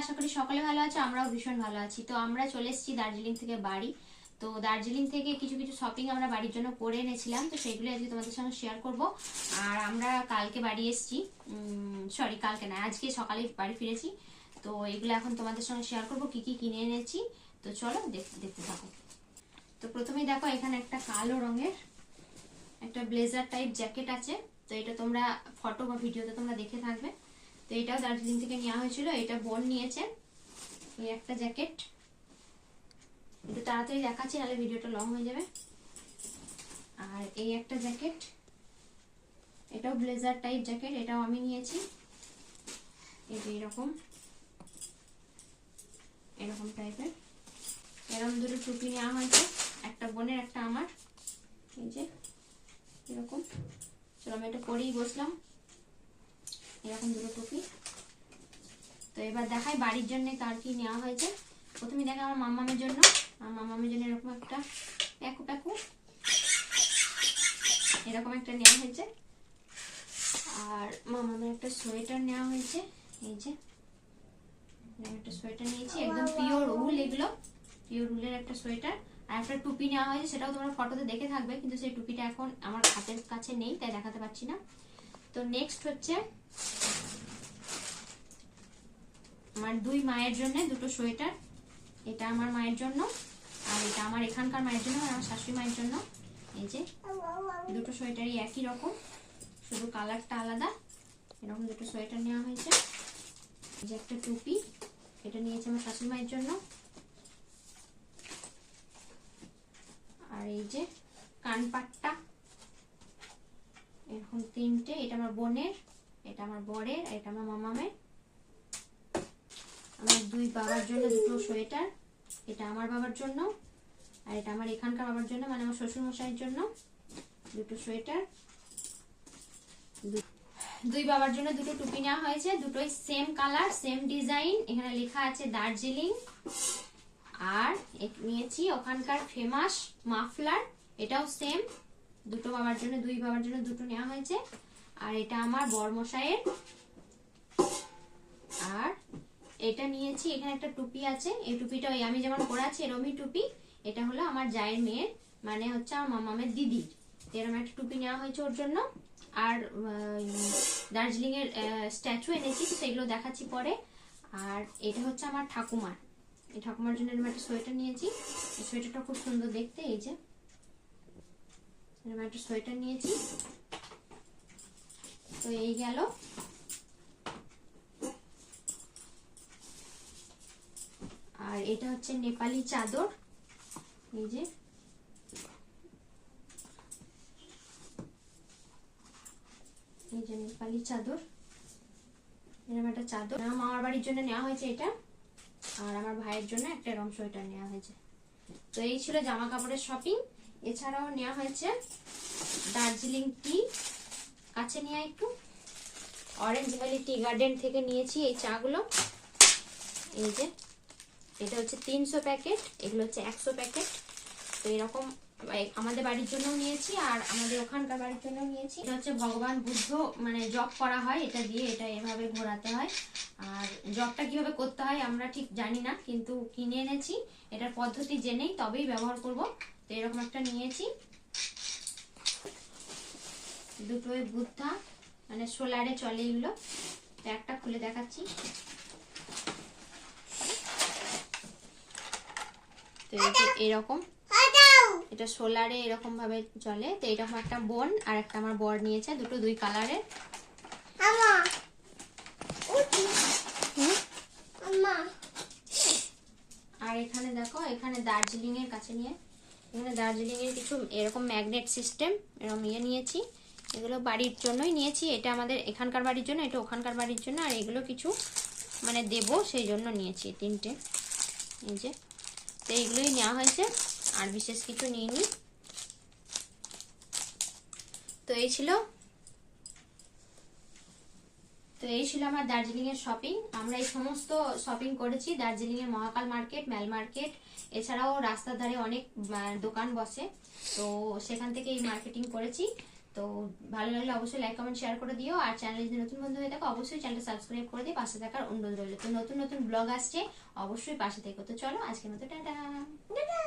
আশা করি সকলে ভালো আছো, আমরাও ভীষণ ভালো আছি। তো আমরা চলে এসেছি দার্জিলিং থেকে বাড়ি। তো দার্জিলিং থেকে কিছু কিছু শপিং আমরা বাড়ির জন্য করে এনেছিলাম, তো সেগুলো আজকে তোমাদের সঙ্গে শেয়ার করব। আর আমরা কালকে বাড়ি এসেছি সরি কালকে না, আজকে সকালে বাড়ি ফিরেছি। তো এগুলো এখন তোমাদের সঙ্গে শেয়ার করব, কি কি কিনে এনেছি। তো চলো দেখতে দেখতে থাকো। তো প্রথমেই দেখো, এখানে একটা কালো রঙের একটা ব্লেজার টাইপ জ্যাকেট আছে। তো এটা তোমরা ফটো বা ভিডিওতে তোমরা দেখে থাকবে। তো এটাও দার্জিলিং থেকে নেওয়া হয়েছিল, এটা বোন নিয়েছে। এই একটা জ্যাকেট। একটু তাড়াতাড়ি দেখাচ্ছি, নাহলে ভিডিওটা লং হয়ে যাবে। আর এই একটা জ্যাকেট, এটাও ব্লেজার টাইপ জ্যাকেট, এটাও আমি নিয়েছি। এই যে এরকম এরকম টাইপের এরকম দুটো টুপি নেওয়া হয়েছে, একটা বোনের, একটা আমার। এই যে, এরকম। চলো আমি এটা পরেই বসলাম। এরকম দুটো টুপি। তো এবার দেখাই বাড়ির জন্য কার কি নেওয়া হয়েছে। প্রথমে দেখা আমার মামামের জন্য। আমার মামামের জন্য এরকম একটা প্যাকু প্যাকু। এরকম একটা নেওয়া হয়েছে। আর মামামের একটা সোয়েটার নেওয়া হয়েছে। এই যে একটা সোয়েটার নিয়েছি, একদম পিওর উল এগুলো। পিওর উলের একটা সোয়েটার। আর একটা টুপি নেওয়া হয়েছে, সেটাও তোমরা ফটোতে দেখে থাকবে, কিন্তু সেই টুপিটা এখন আমার হাতের কাছে নেই, তাই দেখাতে পারছি না। তো নেক্সট হচ্ছে, আমার দুই মায়ের জন্য, দুটো সোয়েটার। এটা আমার মায়ের জন্য, আর এটা আমার এখানকার মায়ের জন্য আমার শাশুড়ি মায়ের জন্য। এই যে, দুটো সোয়েটারই একই রকম, শুধু কালারটা আলাদা। এরকম দুটো সোয়েটার নেওয়া হয়েছে। এই যে একটা টুপি, এটা নিয়েছে আমার শাশুড়ি মায়ের জন্য। আর এই যে কানপাট্টা এরকম তিনটে এটা আমার বোনের, এটা আমার বরের এটা আমার মামামের। আমার দুই বাবার জন্য দুটো সোয়েটার, এটা আমার বাবার জন্য, আর এটা আমার এখানকার বাবার জন্য মানে আমার জন্য দুটো সোয়েটার। দুই বাবার জন্য দুটো টুপি নেওয়া হয়েছে, দুটোই সেম কালার সেম ডিজাইন এখানে লেখা আছে দার্জিলিং। আর নিয়েছি ওখানকার ফেমাস মাফলার, এটাও সেম দুটো বাবার জন্য, দুই বাবার জন্য দুটো নেওয়া হয়েছে। আর এটা আমার বরমশাইয়ের। আর এটা নিয়েছি, এখানে একটা টুপি আছে। এই টুপিটা ওই আমি যেমন পরে আছি, এরমই টুপি। এটা হলো আমার জায়ের মেয়ের মানে হচ্ছে আমার মামামের দিদির। এরকম একটা টুপি নেওয়া হয়েছে ওর জন্য। আর দার্জিলিং এর স্ট্যাচু এনেছি, সেগুলো দেখাচ্ছি পরে। আর এটা হচ্ছে আমার ঠাকুমার। এই ঠাকুমার জন্য এরকম একটা সোয়েটার নিয়েছি। সোয়েটারটা খুব সুন্দর দেখতে, এই যে। এরকম একটা সোয়েটার নিয়েছি। তো গেল। আর এটা হচ্ছে নেপালি চাদর। এই যে। এই যে নেপালি চাদর। এরকম একটা চাদর। মামার বাড়ির জন্য নেওয়া হয়েছে এটা। আর আমার ভাইয়ের জন্য একটা রম সোয়েটার নেওয়া হয়েছে। তো এই ছিল জামা কাপড়ের শপিং এছাড়াও নেওয়া হয়েছে দার্জিলিং টি কাছে নিয়ে একটু। অরেঞ্জ ভ্যালি টি গার্ডেন থেকে নিয়েছি এই চাগুলো। এই যে, এটা হচ্ছে তিনশো প্যাকেট, এগুলো হচ্ছে একশো প্যাকেট। তো এরকম আমাদের বাড়ির জন্য নিয়েছি আর আমাদের ওখানকার বাড়ির জন্য নিয়েছি। এটা হচ্ছে ভগবান বুদ্ধ মানে জব করা হয়, এটা দিয়ে এটা এভাবে ঘোরাতে হয়। আর জবটা কীভাবে করতে হয় আমরা ঠিক জানি না, কিন্তু কিনে এনেছি। এটার পদ্ধতি জেনেই তবেই ব্যবহার করব। তো এরকম একটা নিয়েছি। দুটোই বুদ্ধা মানে সোলারে চলে এগুলো। একটা খুলে দেখাচ্ছি। তো এরকম। এটা সোলারে এরকম ভাবে চলে। তো এরকম একটা বোন আর একটা আমার বর নিয়েছে, দুটো দুই কালারের। আর এখানে দেখো, এখানে দার্জিলিং এর কাছে নিয়ে। এখানে দার্জিলিং এর কিছু এরকম ম্যাগনেট সিস্টেম, এরকম ইয়ে নিয়েছি। এগুলো বাড়ির জন্যই নিয়েছি, এটা আমাদের এখানকার বাড়ির জন্য, এটা ওখানকার বাড়ির জন্য, আর এগুলো কিছু মানে দেব সেই জন্য নিয়েছি তিনটে। এই যে, তো এইগুলোই নেওয়া হয়েছে, আর বিশেষ কিছু নিইনি। তো এই ছিল, তো এই ছিল আমার দার্জিলিংয়ের শপিং। আমরা এই সমস্ত শপিং করেছি দার্জিলিং এর মহাকাল মার্কেট, ম্যাল মার্কেট, এছাড়াও রাস্তার ধারে অনেক দোকান বসে। তো সেখান থেকে এই মার্কেটিং করেছি। তো ভালো লাগলে অবশ্যই লাইক কমেন্ট শেয়ার করে দিও। আর চ্যানেলে যদি নতুন বন্ধু হয়ে থাকো, অবশ্যই চ্যানেলটা সাবস্ক্রাইব করে দিয়ে পাশে থাকার অনুরোধ রইল। তো নতুন নতুন ব্লগ আসছে, অবশ্যই পাশে থেকো। তো চলো, আজকের মতো টাটা। টাটা।